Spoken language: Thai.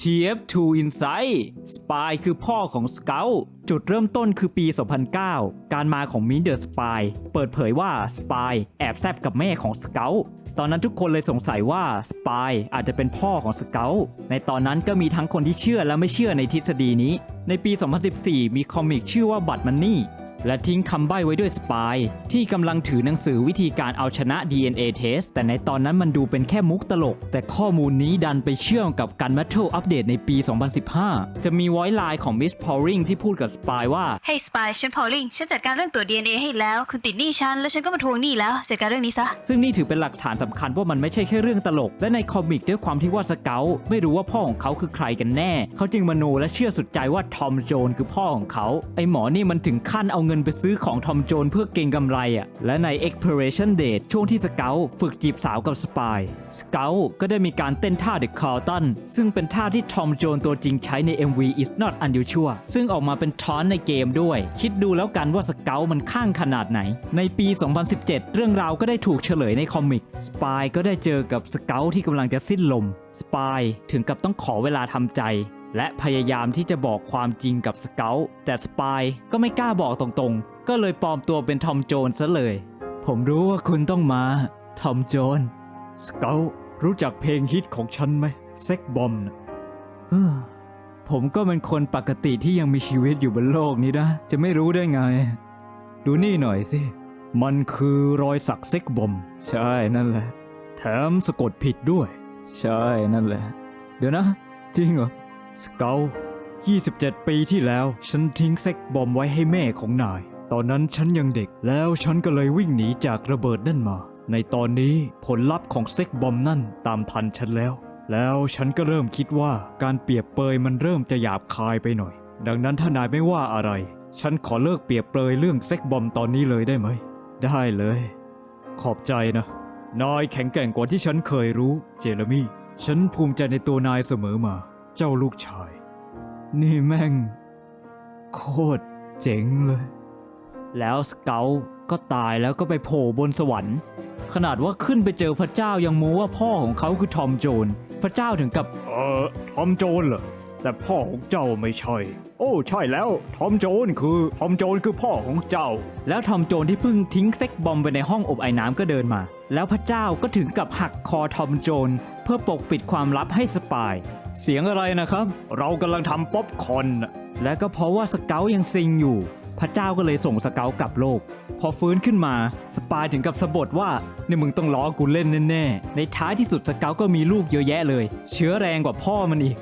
TF2 Insight สปายคือพ่อของสเกลจุดเริ่มต้นคือปี 2009 การมาของมินเดอร์สปายเปิดเผยว่าสปายแอบแซบกับแม่ของสเกลตอนนั้นทุกคนเลยสงสัยว่าสปายอาจจะเป็นพ่อของสเกลในตอนนั้นก็มีทั้งคนที่เชื่อและไม่เชื่อในทฤษฎีนี้ ในปี 2014 มีคอมิกชื่อว่าบัตมันนี่ และทิ้งคำใบ้ไว้ด้วยสปายที่กำลังถือหนังสือวิธีการเอาชนะ DNA test แต่ในตอนนั้นมันดูเป็นแค่มุกตลก แต่ข้อมูลนี้ดันไปเชื่อมกับการ Metal อัปเดตในปี 2015 จะมีไวไลน์ของ Miss Pauling ที่พูดกับสปายว่าเฮ้ยสปายฉันพอลลิงฉันจัดการเรื่องตัว DNA ให้แล้ว คุณติดหนี้ฉัน แล้วฉันก็มาทวงหนี้แล้วจัดการเรื่องนี้ซะ ซึ่งนี่ถือเป็นหลักฐานสำคัญว่ามันไม่ใช่แค่เรื่องตลก และในคอมิกด้วยความที่ว่าสเกลไม่รู้ว่าพ่อของเขาคือใครกันแน่ เขาจึงมโนและเชื่อสุดใจว่าทอมโจนคือพ่อของเขาไอหมอนี่มันถึงขั้นเอาเงินไปซื้อของทอมโจนเพื่อเก็งกำไรอะ่ะ และใน expiration date ช่วงที่สเกลฝึกจีบสาวกับสปายสเกลก็ได้มีการเต้นท่า The Carlton ซึ่งเป็นท่าที่ทอมโจนตัวจริงใช้ใน MV Is Not Unusual ซึ่งออกมาเป็นทอนในเกมด้วย คิดดูแล้วกันว่าสเกลมันข้างขนาดไหน ในปี 2017 เรื่องราวก็ได้ถูกเฉลยในคอมิกสปายก็ได้เจอกับสเกลที่กำลังจะสิ้นลมสปายถึงกับต้องขอเวลาทำใจ และพยายามที่จะบอกความจริงกับสเกลแต่สปายก็ไม่กล้าบอกตรงๆ ก็เลยปลอมตัวเป็นทอมโจนซะเลย ผมรู้ว่าคุณต้องมา ทอมโจนสเกลรู้จักเพลงฮิตของฉันไหมเซ็กบอมนะผมก็เป็นคนปกติที่ยังมีชีวิตอยู่บนโลกนี้นะ จะไม่รู้ได้ไง ดูนี่หน่อยสิ มันคือรอยสักเซ็กบอม ใช่นั่นแหละ แถมสะกดผิดด้วย ใช่นั่นแหละ เดี๋ยวนะ จริงเหรอ สเกล27 ปีที่แล้ว ฉันทิ้งเซ็กบอมไว้ให้แม่ของนาย ตอนนั้นฉันยังเด็ก แล้วฉันก็เลยวิ่งหนีจากระเบิดนั่นมา ในตอนนี้ผลลัพธ์ของเซ็กบอมนั่นตามทันฉันแล้ว แล้วฉันก็เริ่มคิดว่าการเปรียบเปยมันเริ่มจะหยาบคายไปหน่อย ดังนั้นถ้านายไม่ว่าอะไร ฉันขอเลิกเปรียบเปยเรื่องเซ็กบอมตอนนี้เลยได้ไหม ได้เลย ขอบใจนะ นายแข็งแกร่งกว่าที่ฉันเคยรู้ เจเรมี่ ฉันภูมิใจในตัวนายเสมอมา เจ้าลูกชาย นี่แม่ง โคตรเจ๋งเลย แล้วสเกลก็ตายแล้วก็ไปโผล่บนสวรรค์ ขนาดว่าขึ้นไปเจอพระเจ้ายังมูว่าพ่อของเขาคือทอมโจน พระเจ้าถึงกับเออทอมโจนเหรอแต่พ่อของเจ้าไม่ใช่ โอ้ใช่แล้วทอมโจนคือทอมโจนคือพ่อของเจ้า แล้วทอมโจนที่เพิ่งทิ้งเซ็กบอมไปในห้องอบไอ้น้ำก็เดินมา แล้วพระเจ้าก็ถึงกับหักคอทอมโจน เพื่อปกปิดความลับให้สปาย เสียงอะไรนะครับ เรากำลังทำป๊อปคอนน่ะและก็เพราะว่าสเกลยังซิงอยู่ พระเจ้าก็เลยส่งสเกลกลับโลก พอฟื้นขึ้นมาสปายถึงกับสะบดว่านี่มึงต้องล้อกูเล่นแน่ๆในท้ายที่สุดสเกลก็มีลูกเยอะแยะเลย เชื้อแรงกว่าพ่อมันอีก